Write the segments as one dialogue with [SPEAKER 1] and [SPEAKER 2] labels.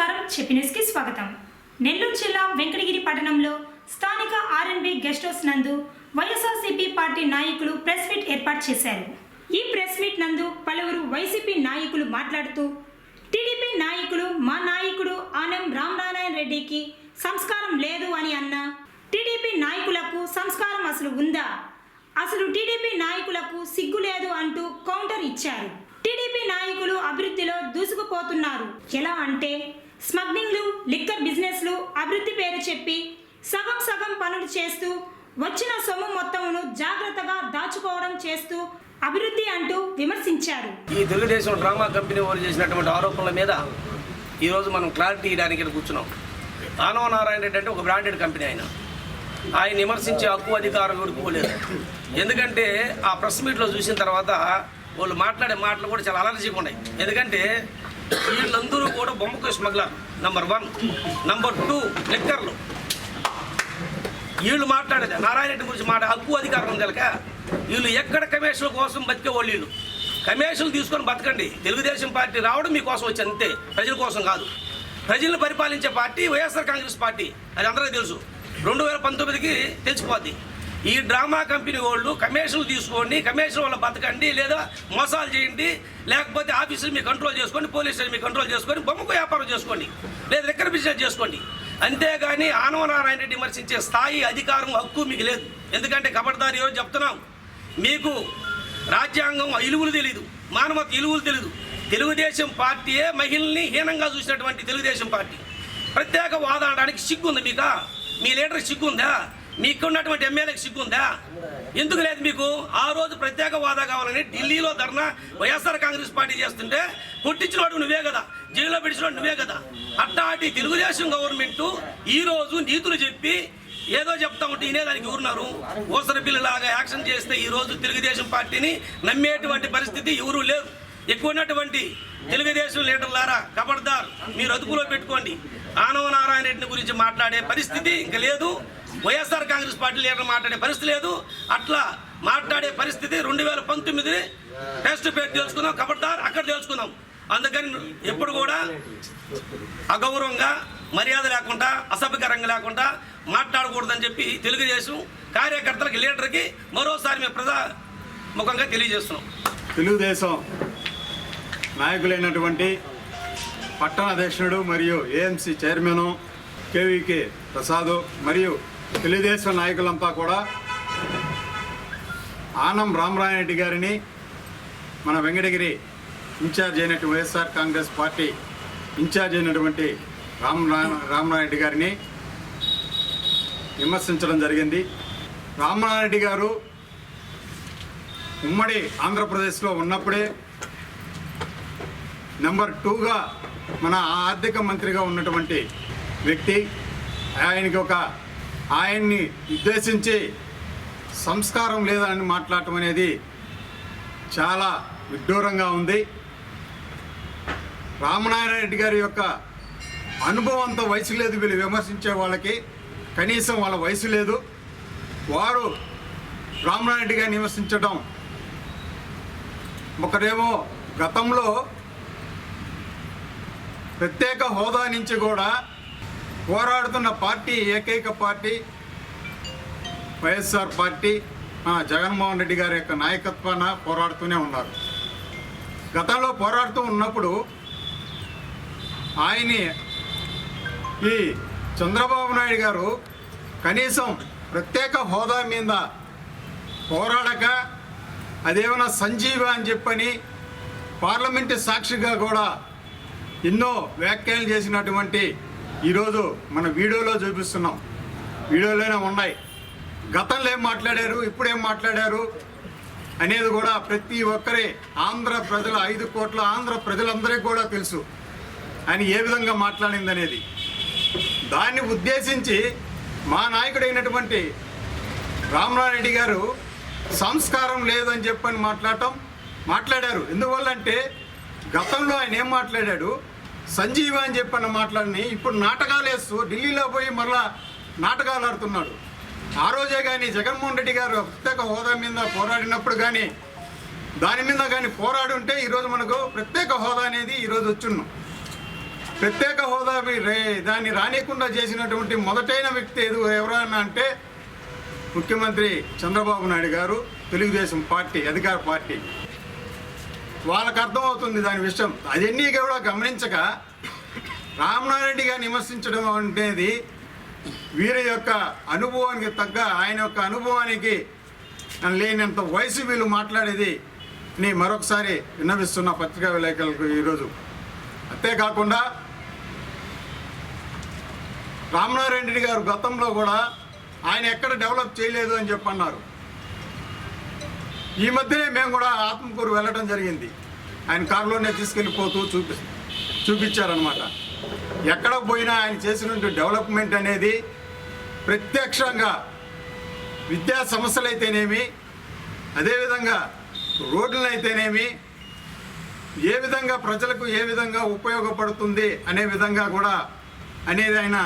[SPEAKER 1] నమస్కారం. చెప్పి స్వాగతం. నెల్లూరు జిల్లా వెంకటగిరి పట్టణంలో స్థానిక ఆర్ఎన్బి గెస్ట్ హౌస్ నందు వైఎస్ఆర్సీపీ పార్టీ నాయకులు ప్రెస్ మీట్ ఏర్పాటు చేశారు. ఈ ప్రెస్ మీట్ నందు పలువురు వైసీపీ నాయకులు మాట్లాడుతూ టీడీపీ నాయకులు మా నాయకుడు ఆనం రామనారాయణ రెడ్డికి సంస్కారం లేదు అని అన్న టీడీపీ నాయకులకు సంస్కారం అసలు ఉందా? అసలు టీడీపీ నాయకులకు సిగ్గు లేదు అంటూ కౌంటర్ ఇచ్చారు. టీడీపీ నాయకులు అభివృద్ధిలో దూసుకుపోతున్నారు. ఎలా అంటే స్మగ్లింగ్లు లిక్కర్ బిజినెస్లు అభివృద్ధి పేరు చెప్పి సగం సగం పనులు చేస్తూ వచ్చిన సొమ్ము మొత్తమును జాగ్రత్తగా దాచుకోవడం చేస్తూ అభివృద్ధి అంటూ విమర్శించారు.
[SPEAKER 2] ఈ తెలుగుదేశం డ్రామా కంపెనీ వాళ్ళు చేసినటువంటి ఆరోపణల మీద ఈరోజు మనం క్లారిటీ ఇవ్వడానికి కూర్చున్నాం. ఆనవ నారాయణ రెడ్డి అంటే ఒక బ్రాండెడ్ కంపెనీ ఆయన. ఆయన విమర్శించే హక్కు అధికారం ఎవరుకోలేదు ఎందుకంటే ఆ ప్రెస్ మీట్లో చూసిన తర్వాత వాళ్ళు మాట్లాడే మాటలు కూడా చాలా అలర్జీగా ఉన్నాయి. ఎందుకంటే వీళ్ళందరూ కూడా బొమ్మకు smuggler. Number one number two లెక్కర్లు వీళ్ళు మాట్లాడేది. నారాయణరెడ్డి గురించి మాట హక్కు అధికారం కనుక వీళ్ళు ఎక్కడ కమిషన్ల కోసం బతికే వాళ్ళు వీళ్ళు. కమిషన్లు తీసుకొని బతకండి. తెలుగుదేశం పార్టీ రావడం మీకోసం వచ్చి అంతే. ప్రజల కోసం కాదు. ప్రజలను పరిపాలించే పార్టీ వైఎస్ఆర్ కాంగ్రెస్ పార్టీ. అది అందరికీ తెలుసు. రెండు వేల పంతొమ్మిదికి తెలిసిపోద్ది. ఈ డ్రామా కంపెనీ వాళ్ళు కమిషన్లు తీసుకోండి కమిషన్ వల్ల బతకండి లేదా మోసాలు చేయండి లేకపోతే ఆఫీసులు మీ కంట్రోల్ చేసుకోండి పోలీస్ స్టేషన్ మీ కంట్రోల్ చేసుకొని బొమ్మకు వ్యాపారం చేసుకోండి లేదా ఎక్కడ బిజినెస్ చేసుకోండి. అంతేగాని ఆనవ నారాయణ రెడ్డి విమర్శించే స్థాయి అధికారం హక్కు మీకు లేదు. ఎందుకంటే కబడ్దారు ఈరోజు చెప్తున్నాం. మీకు రాజ్యాంగం ఇలువులు తెలీదు మానవత ఇలువులు తెలీదు. తెలుగుదేశం పార్టీయే మహిళల్ని హీనంగా చూసినటువంటి తెలుగుదేశం పార్టీ. ప్రత్యేక వాదాడడానికి సిగ్గుంది మీకా? మీ లీడర్కి సిగ్గుందా? మీకున్నటువంటి ఎమ్మెల్యేకి సిగ్గుందా? ఎందుకు లేదు మీకు? ఆ రోజు ప్రత్యేక వాదా కావాలని ఢిల్లీలో ధర్నా వైఎస్ఆర్ కాంగ్రెస్ పార్టీ చేస్తుంటే కొట్టించినోడు నువ్వే కదా జైల్లో పెట్టినవాడు నువ్వే కదా. అట్టాటి తెలుగుదేశం గవర్నమెంట్ ఈ రోజు నీతులు చెప్పి ఏదో చెప్తా ఉంటే వినేదానికి ఊరున్నారు ఓసర బిల్లులాగా యాక్షన్ చేస్తే ఈరోజు తెలుగుదేశం పార్టీని నమ్మేటువంటి పరిస్థితి ఎవరూ లేరు. ఎక్కువ ఉన్నటువంటి తెలుగుదేశం లీడర్లారా కబడ్దార్ మీరు అదుపులో పెట్టుకోండి. ఆనవ నారాయణ రెడ్డిని గురించి మాట్లాడే పరిస్థితి ఇంకా లేదు. వైఎస్ఆర్ కాంగ్రెస్ పార్టీ లీడర్ మాట్లాడే పరిస్థితి లేదు. అట్లా మాట్లాడే పరిస్థితి రెండు వేల పంతొమ్మిది టెస్ట్ పేరు తెలుసుకున్నాం కబడ్దార్ అక్కడ తెలుసుకున్నాం అందుకని ఎప్పుడు కూడా అగౌరవంగా మర్యాద లేకుండా అసభ్యకరంగా లేకుండా మాట్లాడకూడదని చెప్పి తెలుగుదేశం కార్యకర్తలకి లీడర్కి మరోసారి మేము ప్రజా ముఖంగా తెలియజేస్తున్నాం.
[SPEAKER 3] తెలుగుదేశం నాయకులైనటువంటి పట్టణ అధ్యక్షుడు మరియు ఏఎంసీ చైర్మన్ కేవీకే ప్రసాద్ మరియు తెలుగుదేశం నాయకులంతా కూడా ఆనం రామరాయరెడ్డి గారిని మన వెంకటగిరి ఇన్ఛార్జ్ అయినటువంటి వైఎస్ఆర్ కాంగ్రెస్ పార్టీ ఇన్ఛార్జ్ అయినటువంటి రామ్ రెడ్డి గారిని విమర్శించడం జరిగింది. రామనారెడ్డి గారు ఉమ్మడి ఆంధ్రప్రదేశ్లో ఉన్నప్పుడే నెంబర్ టూగా మన ఆర్థిక మంత్రిగా ఉన్నటువంటి వ్యక్తి. ఆయనకి ఒక ఆయన్ని ఉద్దేశించి సంస్కారం లేదని మాట్లాడటం అనేది చాలా విడ్డూరంగా ఉంది. రామనారాయణ రెడ్డి గారి యొక్క అనుభవంతో వయసు లేదు వీళ్ళు విమర్శించే వాళ్ళకి. కనీసం వాళ్ళ వయసు లేదు. వారు రామనారాయణ గారిని విమర్శించడం ఒకరేమో గతంలో ప్రత్యేక హోదా నుంచి కూడా పోరాడుతున్న పార్టీ ఏకైక పార్టీ వైఎస్ఆర్ పార్టీ మన జగన్మోహన్ రెడ్డి గారి యొక్క నాయకత్వాన పోరాడుతూనే ఉన్నారు. గతంలో పోరాడుతూ ఉన్నప్పుడు ఆయన్ని ఈ చంద్రబాబు నాయుడు గారు కనీసం ప్రత్యేక హోదా మీద పోరాడక అదేమైనా సంజీవ అని చెప్పని పార్లమెంటు సాక్షిగా కూడా ఎన్నో వ్యాఖ్యలు చేసినటువంటి ఈరోజు మన వీడియోలో చూపిస్తున్నాం. వీడియోలోనే ఉన్నాయి. గతంలో ఏం మాట్లాడారు ఇప్పుడు ఏం మాట్లాడారు అనేది కూడా ప్రతి ఒక్కరి ఆంధ్ర ప్రజల ఐదు కోట్ల ఆంధ్ర ప్రజలందరికీ కూడా తెలుసు. ఆయన ఏ విధంగా మాట్లాడింది అనేది దాన్ని ఉద్దేశించి మా నాయకుడైనటువంటి రామనారెడ్డి గారు సంస్కారం లేదని చెప్పని మాట్లాడటం మాట్లాడారు. ఎందువల్లంటే గతంలో ఆయన ఏం మాట్లాడాడు సంజీవ అని చెప్పన్న మాట్లాడిని ఇప్పుడు నాటకాలు వేస్తూ ఢిల్లీలో పోయి మరలా నాటకాలు ఆడుతున్నాడు ఆ రోజే కానీ జగన్మోహన్ రెడ్డి గారు ప్రత్యేక హోదా మీద పోరాడినప్పుడు కానీ దాని మీద కానీ పోరాడి ఉంటే ఈరోజు మనకు ప్రత్యేక హోదా అనేది ఈరోజు వచ్చున్నాం. ప్రత్యేక హోదా రే- దాన్ని రానియకుండా చేసినటువంటి మొదటైన వ్యక్తి ఎదు ఎవరైనా అంటే ముఖ్యమంత్రి చంద్రబాబు నాయుడు గారు తెలుగుదేశం పార్టీ అధికార పార్టీ. వాళ్ళకు అర్థమవుతుంది దాని విషయం. అవన్నీ కూడా గమనించక రామనారెడ్డిగా విమర్శించడం అనేది వీరి యొక్క అనుభవానికి తగ్గ ఆయన యొక్క అనుభవానికి లేనంత వయసు వీళ్ళు మాట్లాడేది నేను మరొకసారి విన్నవిస్తున్న పత్రికా విలేకరులకు ఈరోజు. అంతేకాకుండా రామనారాయణ గారు గతంలో కూడా ఆయన ఎక్కడ డెవలప్ చేయలేదు అని చెప్పి అన్నారు ఈ మధ్యనే మేము కూడా ఆత్మకూరు వెళ్ళడం జరిగింది. ఆయన కారులోనే తీసుకెళ్ళిపోతూ చూపి చూపించారనమాట ఎక్కడ పోయినా ఆయన చేసినటువంటి డెవలప్మెంట్ అనేది ప్రత్యక్షంగా విద్యా సమస్యలు అయితేనేమి అదేవిధంగా రోడ్లను అయితేనేమి ఏ విధంగా ప్రజలకు ఏ విధంగా ఉపయోగపడుతుంది అనే విధంగా కూడా అనేది ఆయన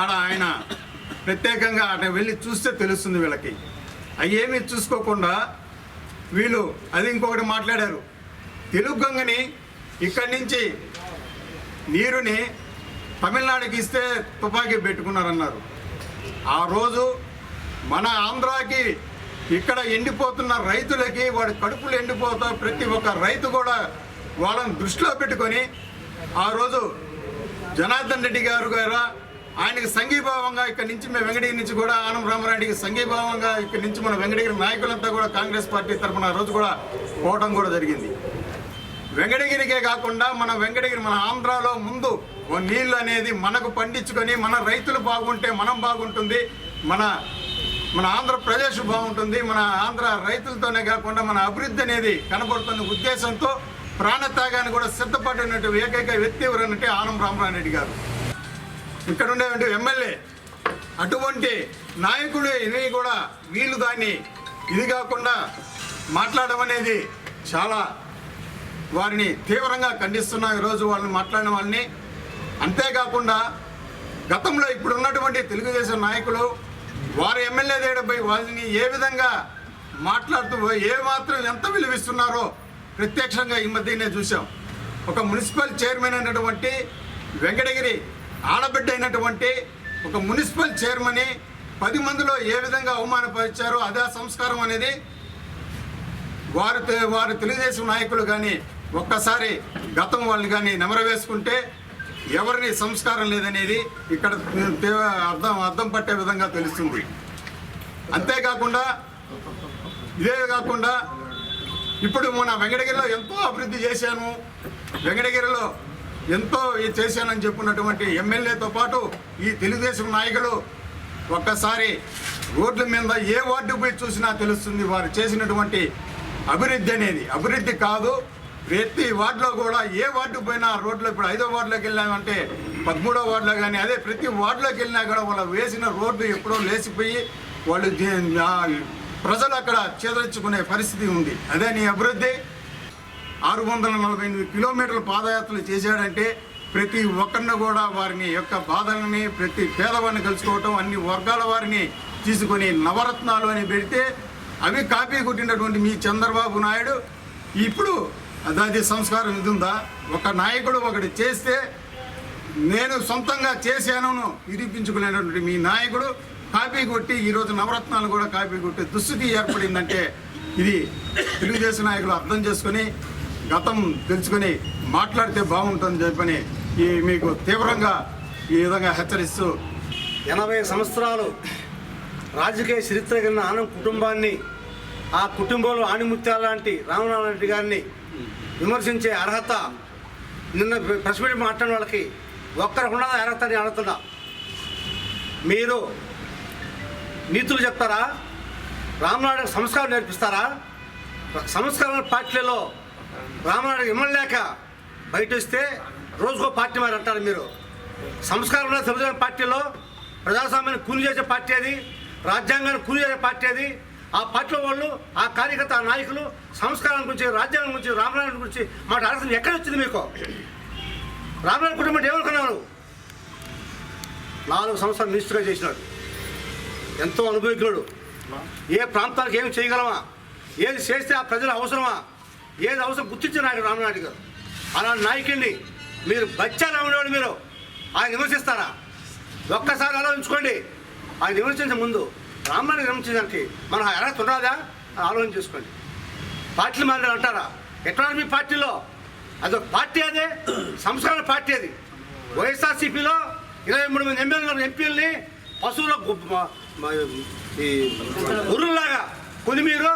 [SPEAKER 3] ఆడ ఆయన ప్రత్యేకంగా అటు వెళ్ళి చూస్తే తెలుస్తుంది వీళ్ళకి. అవి ఏమీ చూసుకోకుండా వీళ్ళు అది ఇంకొకటి మాట్లాడారు. తెలుగు గంగని ఇక్కడి నుంచి నీరుని తమిళనాడుకి ఇస్తే తుపాకీ పెట్టుకున్నారన్నారు. ఆ రోజు మన ఆంధ్రాకి ఇక్కడ ఎండిపోతున్న రైతులకి వాడి కడుపులు ఎండిపోతా ప్రతి ఒక్క రైతు కూడా వాళ్ళని దృష్టిలో పెట్టుకొని ఆ రోజు జనార్దన్ రెడ్డి గారు గారు ఆయనకి సంఘీభావంగా ఇక్కడ నుంచి మేము వెంకటగిరి నుంచి కూడా ఆనం రామారెడ్డికి సంఘీభావంగా ఇక్కడ నుంచి మన వెంకటగిరి నాయకులంతా కూడా కాంగ్రెస్ పార్టీ తరఫున రోజు కూడా పోవడం కూడా జరిగింది. వెంకటగిరికే కాకుండా మన వెంకటగిరి మన ఆంధ్రాలో ముందు నీళ్ళు అనేది మనకు పండించుకొని మన రైతులు బాగుంటే మనం బాగుంటుంది మన మన ఆంధ్రప్రదేశ్ బాగుంటుంది మన ఆంధ్ర రైతులతోనే కాకుండా మన అభివృద్ధి అనేది కనబడుతున్న ఉద్దేశంతో ప్రాణత్యాగాన్ని కూడా సిద్ధపడినట్టు ఏకైక వ్యక్తి ఎవరనంటే ఆనం రామరారెడ్డి గారు. ఇక్కడ ఉండేటువంటి ఎమ్మెల్యే అటువంటి నాయకుడు ఇది కూడా వీళ్ళు దాన్ని ఇది కాకుండా మాట్లాడడం అనేది చాలా వారిని తీవ్రంగా ఖండిస్తున్నా. ఈరోజు వాళ్ళని మాట్లాడిన వాళ్ళని అంతేకాకుండా గతంలో ఇప్పుడు ఉన్నటువంటి తెలుగుదేశం నాయకులు వారు ఎమ్మెల్యే దగ్గరపై వాళ్ళని ఏ విధంగా మాట్లాడుతూ ఏ మాత్రం ఎంత విలువిస్తున్నారో ప్రత్యక్షంగా ఈ మధ్యనే చూసాం ఒక మున్సిపల్ చైర్మన్ అయినటువంటి వెంకటగిరి ఆడబిడ్డ అయినటువంటి ఒక మున్సిపల్ చైర్మన్ పది మందిలో ఏ విధంగా అవమానపరిచారో అదే సంస్కారం అనేది వారు వారు తెలుగుదేశం నాయకులు కానీ ఒక్కసారి గతం వాళ్ళని కానీ నెమరవేసుకుంటే ఎవరిని సంస్కారం లేదనేది ఇక్కడ అర్థం అర్థం పట్టే విధంగా తెలుస్తుంది. అంతేకాకుండా ఇదే కాకుండా ఇప్పుడు మన వెంకటగిరిలో ఎంతో అభివృద్ధి చేశాను. వెంకటగిరిలో ఎంతో ఇది చేశానని చెప్పున్నటువంటి ఎమ్మెల్యేతో పాటు ఈ తెలుగుదేశం నాయకులు ఒక్కసారి రోడ్ల మీద ఏ వార్డు పోయి చూసినా తెలుస్తుంది వారు చేసినటువంటి అభివృద్ధి అనేది. అభివృద్ధి కాదు ప్రతి వార్డులో కూడా ఏ వార్డు పోయినా రోడ్లో ఇప్పుడు ఐదో వార్డులోకి వెళ్ళామంటే పదమూడో వార్డులో కానీ అదే ప్రతి వార్డులోకి వెళ్ళినా కూడా వాళ్ళు వేసిన రోడ్డు ఎప్పుడో లేచిపోయి వాళ్ళు ప్రజలు అక్కడ చేదరించుకునే పరిస్థితి ఉంది. అదే నీ అభివృద్ధి. ఆరు వందల నలభై ఎనిమిది కిలోమీటర్ల పాదయాత్రలు చేశాడంటే ప్రతి ఒక్కరిని కూడా వారిని యొక్క బాధలని ప్రతి పేదవాడిని కలుసుకోవటం అన్ని వర్గాల వారిని తీసుకొని నవరత్నాలు అని పెడితే అవి కాపీ కొట్టినటువంటి మీ చంద్రబాబు నాయుడు. ఇప్పుడు అది సంస్కారం ఇది ఉందా? ఒక నాయకుడు ఒకటి చేస్తే నేను సొంతంగా చేశాను నిరూపించుకునేటువంటి మీ నాయకుడు కాపీ కొట్టి ఈరోజు నవరత్నాలు కూడా కాపీ కొట్టి దుస్థితి ఏర్పడిందంటే ఇది తెలుగుదేశం నాయకులు అర్థం చేసుకొని గతం తెలుసుకొని మాట్లాడితే బాగుంటుందని చెప్పని ఈ మీకు తీవ్రంగా ఈ విధంగా హెచ్చరిస్తూ
[SPEAKER 4] ఎనభై సంవత్సరాలు రాజకీయ చరిత్ర కలిగిన ఆనం కుటుంబాన్ని ఆ కుటుంబంలో ఆణిముత్యాల లాంటి రామనారాయణ రెడ్డి గారిని విమర్శించే అర్హత నిన్న ప్రెస్ మీట్ మాట్లాడిన వాళ్ళకి ఒక్కరికి అర్హత అని అడుగుతున్నా. మీరు నీతులు చెప్తారా? రామనాయుడు సంస్కారం నేర్పిస్తారా? సంస్కరణ పార్టీలలో రామనాయుడు ఇమ్మలేక బయట వస్తే రోజుకో పార్టీ మరి అంటారు మీరు. సంస్కారం ఉన్న పార్టీలో ప్రజాస్వామ్యాన్ని కూలి చేసే పార్టీ అది రాజ్యాంగాన్ని కూలి చేసే పార్టీ అది. ఆ పార్టీలో వాళ్ళు ఆ కార్యకర్త నాయకులు సంస్కారం గురించి రాజ్యాంగం గురించి రామనారాయణ గురించి మాట అడగడం ఎక్కడ వచ్చింది మీకు? రామనారాయణ కుటుంబం ఏమనుకున్నారు? నాలుగు సంవత్సరాలు మినిస్టర్గా చేసినాడు. ఎంతో అనుభవజ్ఞుడు. ఏ ప్రాంతానికి ఏమి చేయగలమా? ఏది చేస్తే ఆ ప్రజల అవసరమా? ఏది అవసరం గుర్తించిన నాయకుడు రామనాయుడు గారు. అలాంటి నాయకుడిని మీరు బచ్చా రామనాయుడు మీరు? ఆయన విమర్శిస్తారా? ఒక్కసారి ఆలోచించుకోండి. ఆయన విమర్శించే ముందు రామాన్ని విమర్శించడానికి మనం ఎలా ఉండదా ఆలోచన చేసుకోండి. పార్టీలు మాట్లాడారు అంటారా? ఎట్లా మీ పార్టీలో? అదొక పార్టీ అదే సంస్కరణ పార్టీ అది. వైఎస్ఆర్సీపీలో ఇరవై మూడు మంది ఎమ్మెల్యేలు ఎంపీలని పశువుల ఈ గుర్రులాగా కొలిమీరు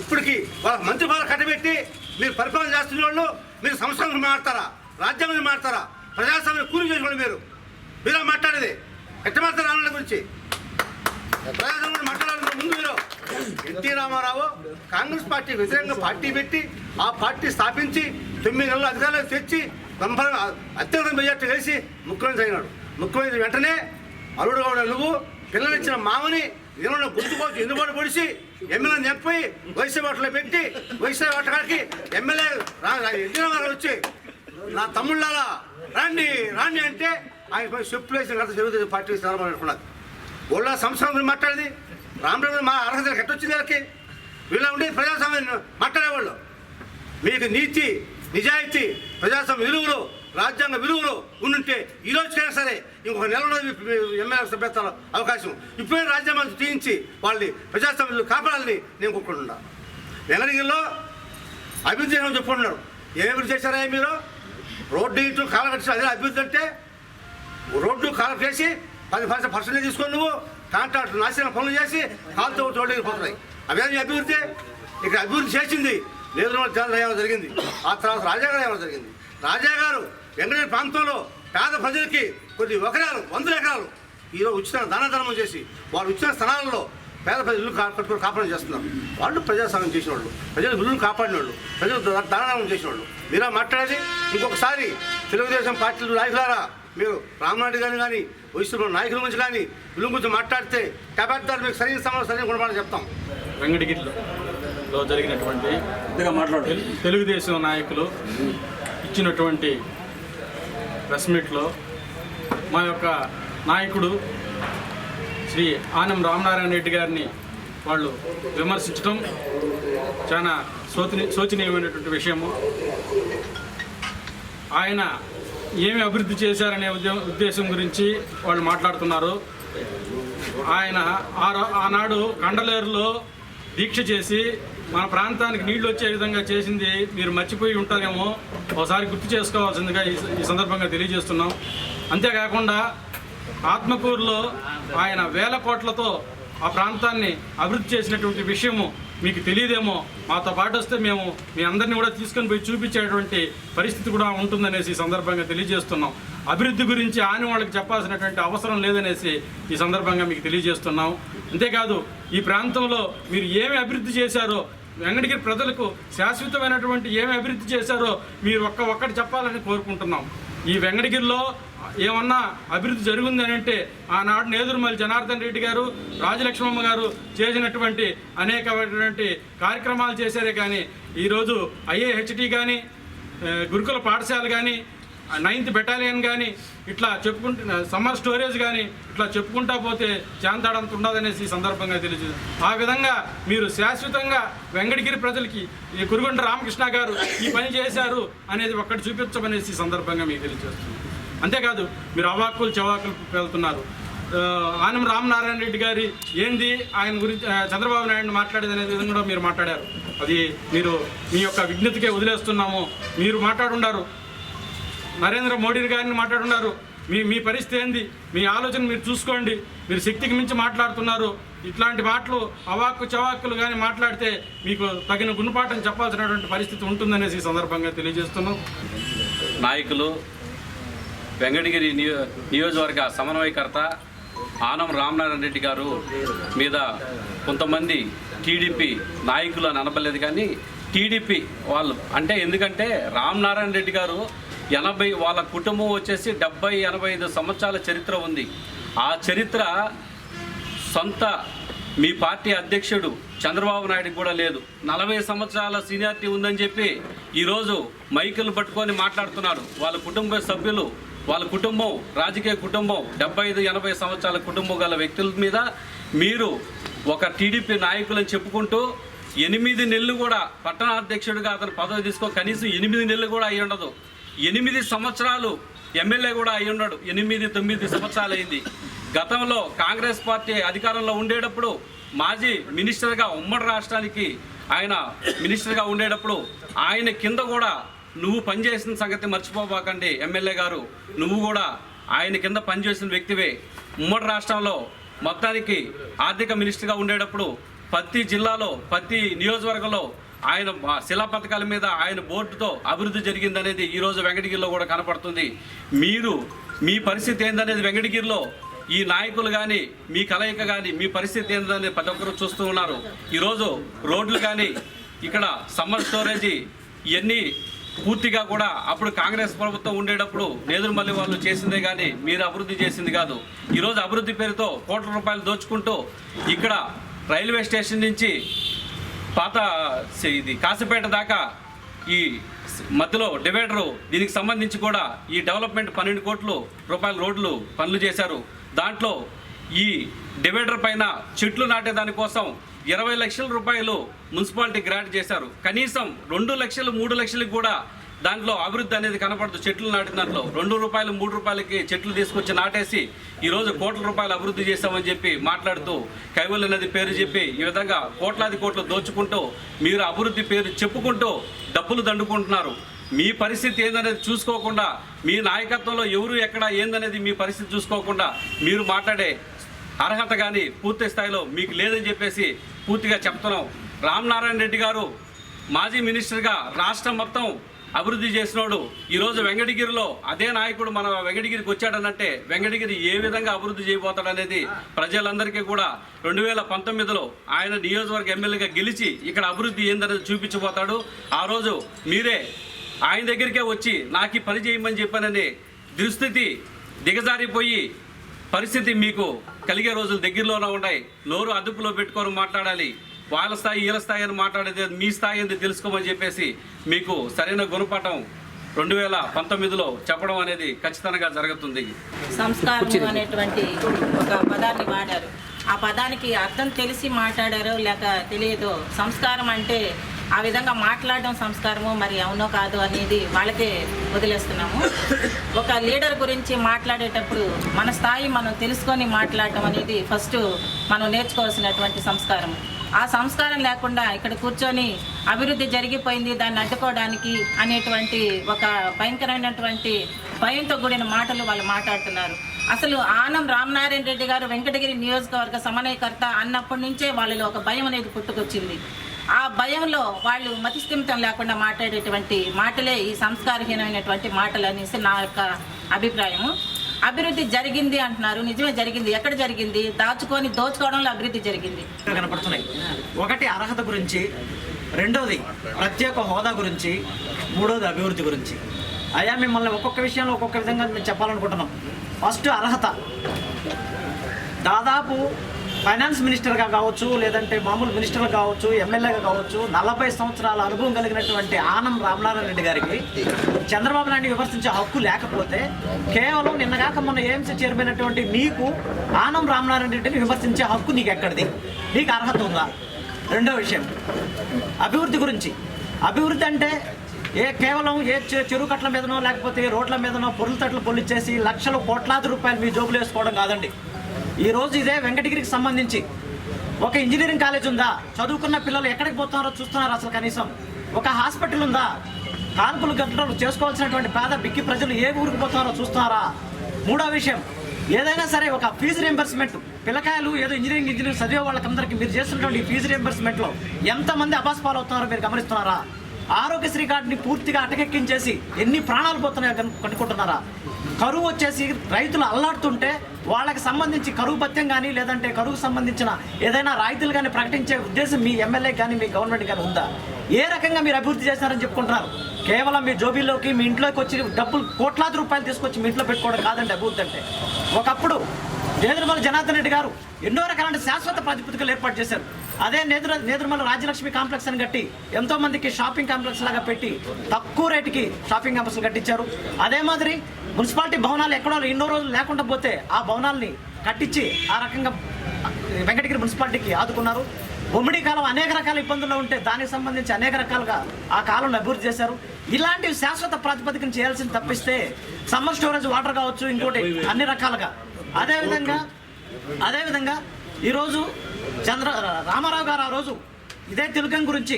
[SPEAKER 4] ఇప్పటికి వాళ్ళ మంత్రి బాధ కట్టబెట్టి మీరు పరిపాలన చేస్తున్న వాళ్ళు మీరు సంస్కరణ మాడతారా రాజ్యాంగం మాడతారా ప్రజాస్వామ్యం కూలి చేసుకోండి మీరు. మీరే మాట్లాడేది? ఎట్ట మాట్లాడారు రామన్న గురించి? ప్రజాస్వామ్యం మాట్లాడాలి ముందు మీరు. ఎన్టీ రామారావు కాంగ్రెస్ పార్టీ వ్యతిరేకంగా పార్టీ పెట్టి ఆ పార్టీ స్థాపించి తొమ్మిది నెలలు అధికారులకు తెచ్చి గంభీరంగా అత్యంత మెజార్టీ వేసి ముఖ్యమంత్రి అయినాడు. ముఖ్యమంత్రి వెంటనే అల్లుడుగా ఉన్న నువ్వు పిల్లలిచ్చిన మామని నిన్న గుర్తుకోవచ్చు ఎందుబాటు పొడిచి ఎమ్మెల్యేని చెప్పి వైసీపీ ఓట్లో పెట్టి వైసీపీ ఓటగాడికి ఎమ్మెల్యే రా వచ్చి నా తమ్ముళ్ళారా రాండి రాండి అంటే ఆయన పోయి చెప్పులు వేసిన కథ తెలుగుదేశం పార్టీ అనుకున్నది ఒళ్ళ సంవత్సరం గురించి మాట్లాడేది? రామరాజు మా అర్హత ఎట్టొచ్చింది వాళ్ళకి? వీళ్ళ ఉండే ప్రజాస్వామ్యం మాట్లాడేవాళ్ళు. మీకు నీతి నిజాయితీ ప్రజాస్వామ్య విలువలు రాజ్యాంగ విలువలు ఉండుంటే ఈ రోజుకైనా సరే ఇంకొక నెలలో ఎమ్మెల్యే సభ్యత్వాల అవకాశం. ఇప్పుడే రాజ్యాంగం తీయించి వాళ్ళని ప్రజాస్వామ్య కాపాడాలని నేను కోరుకుంటున్నా. వెంగళగిరిలో అభివృద్ధి చేయడం చెప్పుకుంటున్నారు ఏ అభివృద్ధి చేశారా మీరు? రోడ్డు ఇటు కాలం కట్టిన అదే అభివృద్ధి అంటే రోడ్డు కాలం చేసి పది పది పర్సెంట్ తీసుకొని నువ్వు కాంట్రాక్ట్ నాశనం పనులు చేసి కాలుతో రోడ్డు పోతున్నాయి. అవేమి అభివృద్ధి? ఇక్కడ అభివృద్ధి చేసింది లేదు ఏమైనా జరిగింది. ఆ తర్వాత రాజాగారు ఏమైనా జరిగింది. రాజా గారు వెంకటగిరి ప్రాంతంలో పేద ప్రజలకి కొద్ది ఎకరాలు వందల ఎకరాలు ఈరోజు ఉచిత దానధర్మం చేసి వాళ్ళు ఇచ్చిన స్థలాల్లో పేద ప్రజలు కట్టుకొని కాపాడం చేస్తున్నారు. వాళ్ళు ప్రజాస్వామ్యం చేసిన వాళ్ళు ప్రజల విలువలు కాపాడిన వాళ్ళు ప్రజలు దానధర్మం చేసిన వాళ్ళు మీరా మాట్లాడేది ఇంకొకసారి తెలుగుదేశం పార్టీలు నాయకులారా మీరు రామనాయుడు గారిని కానీ వైసీపీ నాయకుల గురించి కానీ విలువ గురించి మాట్లాడితే కబాద్దారు మీకు సరైన సమయం సరైన గుణపాఠం చెప్తాం.
[SPEAKER 5] వెంకటగిరిలో లో జరిగినటువంటి తెలు- తెలుగుదేశం నాయకులు ఇచ్చినటువంటి ప్రెస్ మీట్లో మా యొక్క నాయకుడు శ్రీ ఆనం రామనారాయణ రెడ్డి గారిని వాళ్ళు విమర్శించడం చాలా శోచని శోచనీయమైనటువంటి విషయము. ఆయన ఏమి అభివృద్ధి చేశారనే ఉద్దేశం గురించి వాళ్ళు మాట్లాడుతున్నారు. ఆయన ఆనాడు కండలేరులో దీక్ష చేసి మన ప్రాంతానికి నీళ్ళు వచ్చే విధంగా చేసింది మీరు మర్చిపోయి ఉంటారేమో ఒకసారి గుర్తు చేసుకోవాల్సిందిగా ఈ ఈ సందర్భంగా తెలియజేస్తున్నాం. అంతేకాకుండా ఆత్మకూరులో ఆయన వేల కోట్లతో ఆ ప్రాంతాన్ని అభివృద్ధి చేసినటువంటి విషయము మీకు తెలియదేమో మాతో పాటు వస్తే మేము మీ అందరినీ కూడా తీసుకొని పోయి చూపించేటువంటి పరిస్థితి కూడా ఉంటుందనేసి ఈ సందర్భంగా తెలియజేస్తున్నాం. అభివృద్ధి గురించి ఆని వాళ్ళకి చెప్పాల్సినటువంటి అవసరం లేదనేసి ఈ సందర్భంగా మీకు తెలియజేస్తున్నాం. అంతేకాదు ఈ ప్రాంతంలో మీరు ఏమి అభివృద్ధి చేశారో వెంకటగిరి ప్రజలకు శాశ్వతమైనటువంటి ఏమి అభివృద్ధి చేశారో మీరు ఒక్క ఒక్కటి చెప్పాలని కోరుకుంటున్నాం. ఈ వెంకటగిరిలో ఏమన్నా అభివృద్ధి జరిగిందని అంటే ఆనాడు నేదురుమల్లి జనార్దన్ రెడ్డి గారు రాజలక్ష్మమ్మ గారు చేసినటువంటి అనేకమైనటువంటి కార్యక్రమాలు చేశారే కానీ ఈరోజు ఐఏహెచ్టి కానీ గురుకుల పాఠశాల కానీ నైన్త్ బెటాలియన్ కానీ ఇట్లా చెప్పుకుంటే సమ్మర్ స్టోరేజ్ కానీ ఇట్లా చెప్పుకుంటా పోతే చాంతాడంత ఉండదనేసి ఈ సందర్భంగా తెలియజేది ఆ విధంగా మీరు శాశ్వతంగా వెంకటగిరి ప్రజలకి కురుగుంట రామకృష్ణ గారు ఈ పని చేశారు అనేది ఒక్కటి చూపించమనేసి ఈ సందర్భంగా మీకు తెలియజేస్తుంది అంతేకాదు మీరు అవాక్కులు చవాకులు వెళ్తున్నారు. ఆనం రామనారాయణ రెడ్డి గారి ఏంది? ఆయన గురించి చంద్రబాబు నాయుడు మాట్లాడేది అనే విధంగా కూడా మీరు మాట్లాడారు. అది మీరు మీ యొక్క విజ్ఞతకే వదిలేస్తున్నాము. మీరు మాట్లాడుండారు. నరేంద్ర మోడీ గారిని మాట్లాడున్నారు మీ మీ పరిస్థితి ఏంది? మీ ఆలోచన మీరు చూసుకోండి. మీరు శక్తికి మించి మాట్లాడుతున్నారు. ఇట్లాంటి మాటలు అవాక్కు చవాక్కులు కానీ మాట్లాడితే మీకు తగిన గుణపాఠం చెప్పాల్సినటువంటి పరిస్థితి ఉంటుందనేసి ఈ సందర్భంగా తెలియజేస్తున్నాం.
[SPEAKER 6] నాయకులు వెంకటగిరి నియో నియోజకవర్గ సమన్వయకర్త ఆనం రామనారాయణ రెడ్డి గారు మీద కొంతమంది టీడీపీ నాయకులు అని అనబడలేదు కానీ టీడీపీ వాళ్ళు అంటే ఎందుకంటే రామనారాయణ రెడ్డి గారు ఎనభై వాళ్ళ కుటుంబం వచ్చేసి డెబ్బై ఎనభై ఐదు సంవత్సరాల చరిత్ర ఉంది. ఆ చరిత్ర సొంత మీ పార్టీ అధ్యక్షుడు చంద్రబాబు నాయుడు కూడా లేదు. నలభై సంవత్సరాల సీనియారిటీ ఉందని చెప్పి ఈరోజు మైకులు పట్టుకొని మాట్లాడుతున్నారు వాళ్ళ కుటుంబ సభ్యులు వాళ్ళ కుటుంబం రాజకీయ కుటుంబం డెబ్బై ఐదు ఎనభై సంవత్సరాల కుటుంబం గల వ్యక్తుల మీద మీరు ఒక టీడీపీ నాయకులని చెప్పుకుంటూ ఎనిమిది నెలలు కూడా పట్టణాధ్యక్షుడిగా అతను పదవి తీసుకో కనీసం ఎనిమిది నెలలు కూడా అయి ఉండదు. ఎనిమిది సంవత్సరాలు ఎమ్మెల్యే కూడా అయి ఉన్నాడు ఎనిమిది తొమ్మిది సంవత్సరాలు అయింది. గతంలో కాంగ్రెస్ పార్టీ అధికారంలో ఉండేటప్పుడు మాజీ మినిస్టర్గా ఉమ్మడి రాష్ట్రానికి ఆయన మినిస్టర్గా ఉండేటప్పుడు ఆయన కింద కూడా నువ్వు పనిచేసిన సంగతి మర్చిపోబాకండి ఎమ్మెల్యే గారు. నువ్వు కూడా ఆయన కింద పనిచేసిన వ్యక్తివే. ఉమ్మడి రాష్ట్రంలో మొత్తానికి ఆర్థిక మినిస్టర్గా ఉండేటప్పుడు ప్రతి జిల్లాలో ప్రతి నియోజకవర్గంలో ఆయన శిలా పథకాల మీద ఆయన బోర్డుతో అభివృద్ధి జరిగిందనేది ఈరోజు వెంకటగిరిలో కూడా కనపడుతుంది. మీరు మీ పరిస్థితి ఏందనేది వెంకటగిరిలో ఈ నాయకులు కానీ మీ కలయిక కానీ మీ పరిస్థితి ఏందనేది ప్రతి ఒక్కరు చూస్తూ ఉన్నారు. ఈరోజు రోడ్లు కానీ ఇక్కడ సమ్మర్ స్టోరేజీ ఇవన్నీ పూర్తిగా కూడా అప్పుడు కాంగ్రెస్ ప్రభుత్వం ఉండేటప్పుడు నేదురుమల్లి వాళ్ళు చేసిందే కానీ మీరు అభివృద్ధి చేసింది కాదు. ఈరోజు అభివృద్ధి పేరుతో కోట్ల రూపాయలు దోచుకుంటూ ఇక్కడ రైల్వే స్టేషన్ నుంచి పాత ఇది కాసిపేట దాకా ఈ మధ్యలో డివైడరు దీనికి సంబంధించి కూడా ఈ డెవలప్మెంట్ పన్నెండు కోట్లు రూపాయల రోడ్లు పనులు చేశారు. దాంట్లో ఈ డివైడర్ పైన చెట్లు నాటే దానికోసం ఇరవై లక్షల రూపాయలు మున్సిపాలిటీ గ్రాంట్ చేశారు. కనీసం రెండు లక్షలు మూడు లక్షలకు కూడా దాంట్లో అభివృద్ధి అనేది కనపడదు. చెట్లు నాటిన దాంట్లో రెండు రూపాయలు మూడు రూపాయలకి చెట్లు తీసుకొచ్చి నాటేసి ఈరోజు కోట్ల రూపాయలు అభివృద్ధి చేశామని చెప్పి మాట్లాడుతూ కైవల్ నది పేరు చెప్పి ఈ విధంగా కోట్లాది కోట్లు దోచుకుంటూ మీరు అభివృద్ధి పేరు చెప్పుకుంటూ డబ్బులు దండుకుంటున్నారు. మీ పరిస్థితి ఏందనేది చూసుకోకుండా మీ నాయకత్వంలో ఎవరు ఎక్కడ ఏందనేది మీ పరిస్థితి చూసుకోకుండా మీరు మాట్లాడే అర్హత కానీ పూర్తి స్థాయిలో మీకు లేదని చెప్పేసి పూర్తిగా చెప్తున్నాం. రామనారాయణ రెడ్డి గారు మాజీ మినిస్టర్గా రాష్ట్రం మొత్తం అభివృద్ధి చేసినోడు. ఈరోజు వెంకటగిరిలో అదే నాయకుడు మన వెంకటగిరికి వచ్చాడనంటే వెంకటగిరి ఏ విధంగా అభివృద్ధి చేయబోతాడనేది ప్రజలందరికీ కూడా రెండు వేల పంతొమ్మిదిలో ఆయన నియోజకవర్గ ఎమ్మెల్యేగా గెలిచి ఇక్కడ అభివృద్ధి ఏందనేది చూపించబోతాడు. ఆ రోజు మీరే ఆయన దగ్గరికే వచ్చి నాకు ఈ పని చేయమని చెప్పానని దుస్థితి దిగజారిపోయి పరిస్థితి మీకు కలిగే రోజులు దగ్గరలోనే ఉన్నాయి. నోరు అదుపులో పెట్టుకొని మాట్లాడాలి. వాళ్ళ స్థాయి వీళ్ళ స్థాయి అని మాట్లాడేది మీ స్థాయి ఏంది తెలుసుకోమని చెప్పేసి మీకు సరైన గుణపాఠం రెండు వేల పంతొమ్మిదిలో చెప్పడం అనేది ఖచ్చితంగా జరుగుతుంది.
[SPEAKER 7] సంస్కారం అనేటువంటి ఒక పదాన్ని వాడారు. ఆ పదానికి అర్థం తెలిసి మాట్లాడారో లేక తెలియదో సంస్కారం అంటే ఆ విధంగా మాట్లాడడం సంస్కారమో మరి అవునో కాదు అనేది వాళ్ళకే వదిలేస్తున్నాము. ఒక లీడర్ గురించి మాట్లాడేటప్పుడు మన స్థాయి మనం తెలుసుకొని మాట్లాడటం అనేది ఫస్ట్ మనం నేర్చుకోవాల్సినటువంటి సంస్కారం ఆ సంస్కారం లేకుండా ఇక్కడ కూర్చొని అభివృద్ధి జరిగిపోయింది దాన్ని అడ్డుకోవడానికి అనేటువంటి ఒక భయంకరమైనటువంటి భయంతో కూడిన మాటలు వాళ్ళు మాట్లాడుతున్నారు. అసలు ఆనం రామనారాయణ రెడ్డి గారు వెంకటగిరి నియోజకవర్గ సమన్వయకర్త అన్నప్పటి నుంచే వాళ్ళలో ఒక భయం అనేది పుట్టుకొచ్చింది. ఆ భయంలో వాళ్ళు మతిస్థిమితం లేకుండా మాట్లాడేటువంటి మాటలే ఈ సంస్కారహీనమైనటువంటి మాటలు అనేసి నా యొక్క అభిప్రాయము. అభివృద్ధి జరిగింది అంటున్నారు. నిజమే జరిగింది. ఎక్కడ జరిగింది? దాచుకొని దోచుకోవడంలో అభివృద్ధి జరిగింది.
[SPEAKER 8] కనపడుతున్నాయి. ఒకటి అర్హత గురించి రెండోది ప్రత్యేక హోదా గురించి మూడోది అభివృద్ధి గురించి. అయ్యా మిమ్మల్ని ఒక్కొక్క విషయంలో ఒక్కొక్క విధంగా మేము చెప్పాలనుకుంటున్నాం. ఫస్ట్ అర్హత. దాదాపు ఫైనాన్స్ మినిస్టర్గా కావచ్చు లేదంటే మామూలు మినిస్టర్ కావచ్చు ఎమ్మెల్యేగా కావచ్చు నలభై సంవత్సరాల అనుభవం కలిగినటువంటి ఆనం రామనారాయణ రెడ్డి గారికి చంద్రబాబు నాయుడు విమర్శించే హక్కు లేకపోతే కేవలం నిన్నగాక మొన్న ఏఎంసీ చైర్మన్ అయినటువంటి నీకు ఆనం రామనారాయణ రెడ్డిని విమర్శించే హక్కు నీకు ఎక్కడిది నీకు అర్హత ఉందా? రెండో విషయం. అభివృద్ధి గురించి. అభివృద్ధి అంటే ఏ కేవలం ఏ చెరువు కట్ల మీదనో లేకపోతే రోడ్ల మీదనో పొరుల తట్లు పొల్లిచ్చేసి లక్షల కోట్లాది రూపాయలు మీ జోబులు వేసుకోవడం కాదండి. ఈ రోజు ఇదే వెంకటగిరికి సంబంధించి. ఒక ఇంజనీరింగ్ కాలేజ్ ఉందా? చదువుకున్న పిల్లలు ఎక్కడికి పోతున్నారో చూస్తున్నారు అసలు కనీసం? ఒక హాస్పిటల్ ఉందా? కాన్పులు గంటలు చేసుకోవాల్సినటువంటి పేద బిక్కి ప్రజలు ఏ ఊరికి పోతున్నారో చూస్తున్నారా? మూడో విషయం ఏదైనా సరే ఒక ఫీజు రియంబర్స్మెంట్ పిల్లకాయలు ఏదో ఇంజనీరింగ్ ఇంజనీరింగ్ చదివే వాళ్ళకందరికీ మీరు చేస్తున్నటువంటి ఈ ఫీజు రియంబర్స్మెంట్లో ఎంతమంది అబాస్ పాలవుతున్నారో మీరు గమనిస్తున్నారా? ఆరోగ్యశ్రీ కార్డుని పూర్తిగా అటకెక్కించేసి ఎన్ని ప్రాణాలు పోతున్నాయో కనుక్కుంటున్నారా? కరువు వచ్చేసి రైతులు అల్లాడుతుంటే వాళ్ళకి సంబంధించి కరువు పత్యం కానీ లేదంటే కరువుకు సంబంధించిన ఏదైనా రాయితీలు కానీ ప్రకటించే ఉద్దేశం మీ ఎమ్మెల్యే కానీ మీ గవర్నమెంట్ కానీ ఉందా? ఏ రకంగా మీరు అభివృద్ధి చేశారని చెప్పుకుంటున్నారు? కేవలం మీ జోబీలోకి మీ ఇంట్లోకి వచ్చి డబ్బులు కోట్లాది రూపాయలు తీసుకొచ్చి మీ ఇంట్లో పెట్టుకోవడం కాదండి అభివృద్ధి అంటే. ఒకప్పుడు నేదురుమల జనార్దన్ రెడ్డి గారు ఎన్నో రకాలైన శాశ్వత ప్రాతిపదికలు ఏర్పాటు చేశారు. అదే నేదుర నేదురుమల రాజ్యలక్ష్మి కాంప్లెక్స్ అని కట్టి ఎంతో మందికి షాపింగ్ కాంప్లెక్స్ లాగా పెట్టి తక్కువ రేటుకి షాపింగ్ కాంప్లెక్స్ కట్టించారు. అదే మాదిరి మున్సిపాలిటీ భవనాలు ఎక్కడో ఎన్నో రోజులు లేకుండా పోతే ఆ భవనాల్ని కట్టించి ఆ రకంగా వెంకటగిరి మున్సిపాలిటీకి ఆదుకున్నారు. ఉమ్మడి కాలం అనేక రకాల ఇబ్బందులు ఉంటే దానికి సంబంధించి అనేక రకాలుగా ఆ కాలంలో అభివృద్ధి చేశారు. ఇలాంటివి శాశ్వత ప్రాతిపదికన చేయాల్సింది తప్పిస్తే సమ్మర్ స్టోరేజ్ వాటర్ కావచ్చు ఇంకోటి అన్ని రకాలుగా. అదేవిధంగా అదేవిధంగా ఈరోజు చంద్ర రామారావు గారు ఆ రోజు ఇదే తెలుగం గురించి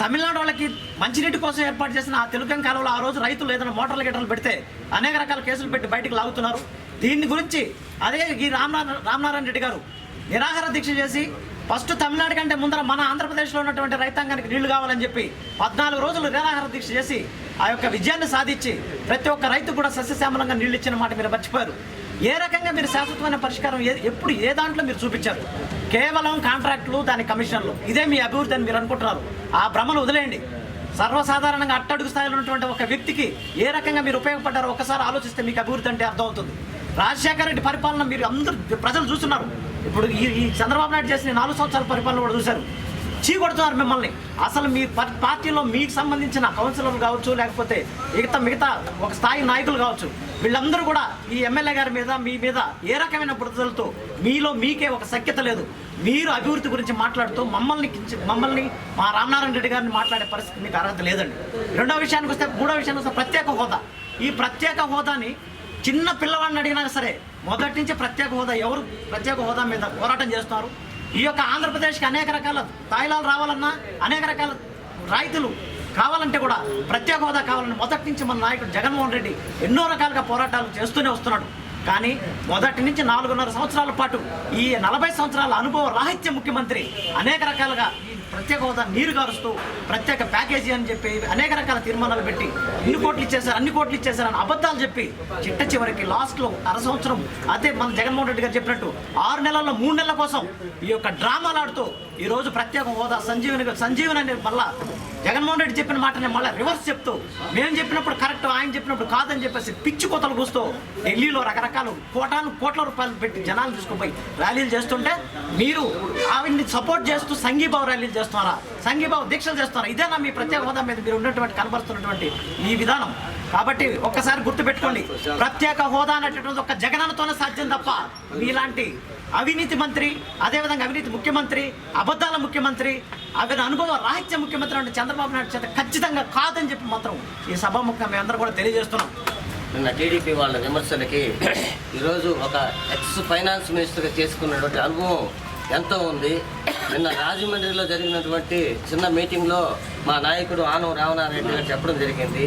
[SPEAKER 8] తమిళనాడు వాళ్ళకి మంచినీటి కోసం ఏర్పాటు చేసిన ఆ తెలుగం కాలంలో ఆ రోజు రైతులు ఏదైనా మోటార్లు గిటర్లు పెడితే అనేక రకాల కేసులు పెట్టి బయటికి లాగుతున్నారు. దీని గురించి అదే ఈ రామనారాయణ రెడ్డి గారు నిరాహార దీక్ష చేసి ఫస్ట్ తమిళనాడు కంటే ముందర మన ఆంధ్రప్రదేశ్లో ఉన్నటువంటి రైతాంగానికి నీళ్ళు కావాలని చెప్పి పద్నాలుగు రోజులు నిరాహార దీక్ష చేసి ఆ యొక్క విజయాన్ని సాధించి ప్రతి ఒక్క రైతు కూడా సస్యశ్యామలంగా నీళ్ళు ఇచ్చిన మాట మీరు మర్చిపోయారు. ఏ రకంగా మీరు శాశ్వతమైన పరిష్కారం ఎప్పుడు ఏ దాంట్లో మీరు చూపించారు? కేవలం కాంట్రాక్టులు దాని కమిషన్లు ఇదే మీ అభివృద్ధి అని మీరు అనుకుంటున్నారు. ఆ భ్రమను వదిలేయండి. సర్వసాధారణంగా అట్టడుగు స్థాయిలో ఉన్నటువంటి ఒక వ్యక్తికి ఏ రకంగా మీరు ఉపయోగపడ్డారో ఒకసారి ఆలోచిస్తే మీకు అభివృద్ధి అంటే అర్థమవుతుంది. రాజశేఖర రెడ్డి పరిపాలన మీరు అందరూ ప్రజలు చూస్తున్నారు. ఇప్పుడు ఈ చంద్రబాబు నాయుడు చేసిన నాలుగు సంవత్సరాల పరిపాలన కూడా చూశారు. చీ కొడుతున్నారు మిమ్మల్ని. అసలు మీ పార్టీలో మీకు సంబంధించిన కౌన్సిలర్లు కావచ్చు లేకపోతే మిగతా మిగతా ఒక స్థాయి నాయకులు కావచ్చు వీళ్ళందరూ కూడా ఈ ఎమ్మెల్యే గారి మీద మీ మీద ఏ రకమైన బురదలతో మీలో మీకే ఒక సఖ్యత లేదు. మీరు అభివృద్ధి గురించి మాట్లాడుతూ మమ్మల్ని మమ్మల్ని మా రామనారాయణ రెడ్డి గారిని మాట్లాడే పరిస్థితి మీకు అర్హత లేదండి. రెండో విషయానికి వస్తే మూడో విషయానికి వస్తే ప్రత్యేక హోదా. ఈ ప్రత్యేక హోదాని చిన్న పిల్లవాడిని అడిగినా సరే మొదటి నుంచి ప్రత్యేక హోదా ఎవరు ప్రత్యేక హోదా మీద పోరాటం చేస్తున్నారు? ఈ యొక్క ఆంధ్రప్రదేశ్కి అనేక రకాల తాయిలాలు రావాలన్నా అనేక రకాల రాయితులు కావాలంటే కూడా ప్రత్యేక హోదా కావాలని మొదటి నుంచి మన నాయకుడు జగన్మోహన్ రెడ్డి ఎన్నో రకాలుగా పోరాటాలు చేస్తూనే వస్తున్నాడు. కానీ మొదటి నుంచి నాలుగున్నర సంవత్సరాల పాటు ఈ నలభై సంవత్సరాల అనుభవ రాహిత్య ముఖ్యమంత్రి అనేక రకాలుగా ఈ ప్రత్యేక హోదా నీరు కారుస్తూ ప్రత్యేక ప్యాకేజీ అని చెప్పి అనేక రకాల తీర్మానాలు పెట్టి ఇన్ని కోట్లు ఇచ్చేసారు అన్ని కోట్లు ఇచ్చేశారని అబద్ధాలు చెప్పి చిట్ట చివరికి లాస్ట్లో అర సంవత్సరం అదే మన జగన్మోహన్ రెడ్డి గారు చెప్పినట్టు ఆరు నెలల్లో మూడు నెలల కోసం ఈ యొక్క డ్రామాలు ఆడుతూ ఈ రోజు ప్రత్యేక హోదా సంజీవని సంజీవన్ అనే మళ్ళా జగన్మోహన్ రెడ్డి చెప్పిన మాటని మళ్ళీ రివర్స్ చెప్తూ మేము చెప్పినప్పుడు కరెక్ట్ ఆయన చెప్పినప్పుడు కాదని చెప్పేసి పిచ్చి కోతలు కూస్తూ ఢిల్లీలో రకరకాల కోటాను కోట్ల రూపాయలు పెట్టి జనాలు తీసుకుపోయి ర్యాలీలు చేస్తుంటే మీరు ఆవిడ్ని సపోర్ట్ చేస్తూ సంఘీభావ ర్యాలీలు చేస్తున్నారా? సంఘీభావ దీక్షలు చేస్తున్నారా? ఇదేనా మీ ప్రత్యేక హోదా మీద మీరు ఉన్నటువంటి కనబరుస్తున్నటువంటి ఈ విధానం? కాబట్టి ఒక్కసారి గుర్తుపెట్టుకోండి ప్రత్యేక హోదా అనేటటువంటి ఒక జగనన్నతోనే సాధ్యం తప్ప మీలాంటి అవినీతి మంత్రి అదేవిధంగా అవినీతి ముఖ్యమంత్రి అబద్ధాల ముఖ్యమంత్రి అవి అనుభవ రాహిత్య ముఖ్యమంత్రి అంటే చంద్రబాబు నాయుడు చేత ఖచ్చితంగా కాదని చెప్పి మాత్రం ఈ సభాముఖంగా అందరూ కూడా తెలియజేస్తున్నాం.
[SPEAKER 9] నిన్న టీడీపీ వాళ్ళ విమర్శలకి ఈరోజు ఒక ఎక్స్ ఫైనాన్స్ మినిస్టర్గా చేసుకున్నటువంటి అనుభవం ఎంతో ఉంది. నిన్న రాజమండ్రిలో జరిగినటువంటి చిన్న మీటింగ్లో మా నాయకుడు ఆనం రావణారెడ్డి గారు చెప్పడం జరిగింది.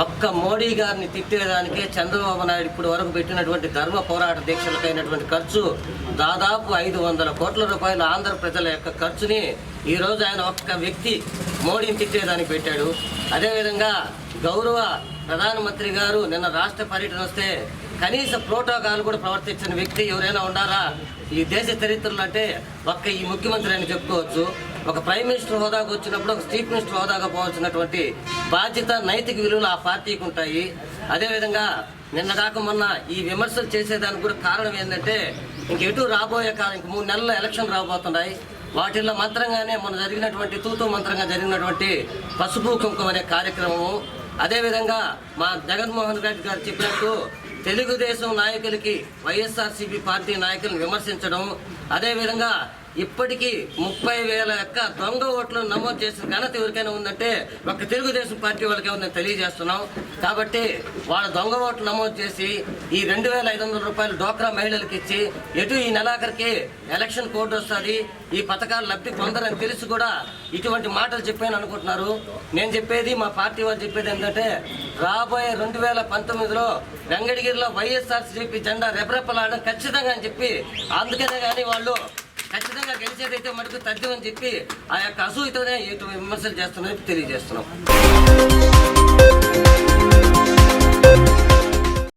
[SPEAKER 9] ఒక్క మోడీ గారిని తిట్టేదానికే చంద్రబాబు నాయుడు ఇప్పుడు వరకు పెట్టినటువంటి ధర్మ పోరాట దీక్షలకైనటువంటి ఖర్చు దాదాపు ఐదు వందల కోట్ల రూపాయలు ఆంధ్ర ప్రజల యొక్క ఖర్చుని ఈరోజు ఆయన ఒక్క వ్యక్తి మోడీని తిట్టేదానికి పెట్టాడు. అదేవిధంగా గౌరవ ప్రధానమంత్రి గారు నిన్న రాష్ట్ర పర్యటన వస్తే కనీస ప్రోటోకాల్ కూడా ప్రవర్తించిన వ్యక్తి ఎవరైనా ఉండాలా? ఈ దేశ చరిత్రలో అంటే ఒక్క ఈ ముఖ్యమంత్రి అని చెప్పుకోవచ్చు. ఒక ప్రైమ్ మినిస్టర్ హోదాకు వచ్చినప్పుడు ఒక చీఫ్ మినిస్టర్ హోదాగా పోవాల్సినటువంటి బాధ్యత నైతిక విలువలు ఆ పార్టీకి ఉంటాయి. అదేవిధంగా నిన్న దాకా మొన్న ఈ విమర్శలు చేసేదానికి కూడా కారణం ఏంటంటే ఇంక ఎటు రాబోయే కాలం ఇంక మూడు నెలల ఎలక్షన్ రాబోతున్నాయి. వాటిల్లో మంత్రంగానే మొన్న జరిగినటువంటి తూతూ మంత్రంగా జరిగినటువంటి పసుపు కుంకుమ అనే కార్యక్రమము అదేవిధంగా మా జగన్మోహన్ రెడ్డి గారు చెప్పినట్టు తెలుగుదేశం నాయకులకి వైఎస్ఆర్సీపీ పార్టీ నాయకులను విమర్శించడం అదేవిధంగా ఇప్పటికీ ముప్పై వేల యొక్క దొంగ ఓట్లను నమోదు చేసిన ఘనత ఎవరికైనా ఉందంటే ఒక తెలుగుదేశం పార్టీ వాళ్ళకే ఉందని తెలియజేస్తున్నాం. కాబట్టి వాళ్ళ దొంగ ఓట్లు నమోదు చేసి ఈ రెండు వేల ఐదు వందల రూపాయలు డోక్రా మహిళలకు ఇచ్చి ఎటు ఈ నెలాఖరికి ఎలక్షన్ కోడ్ వస్తుంది ఈ పథకాలు లబ్ధి పొందరని తెలిసి కూడా ఇటువంటి మాటలు చెప్పాను అనుకుంటున్నారు. నేను చెప్పేది మా పార్టీ వాళ్ళు చెప్పేది ఏంటంటే రాబోయే రెండు వేల పంతొమ్మిదిలో వెంగడగిరిలో వైఎస్ఆర్సీపీ జెండా రెపరెపలాడడం ఖచ్చితంగా అని చెప్పి అందుకనే కానీ వాళ్ళు ఖచ్చితంగా గెలిచేదైతే మనకు తథ్యం అని చెప్పి ఆ యొక్క అసూయతోనే ఎటు విమర్శలు చేస్తున్నారని తెలియజేస్తున్నాం.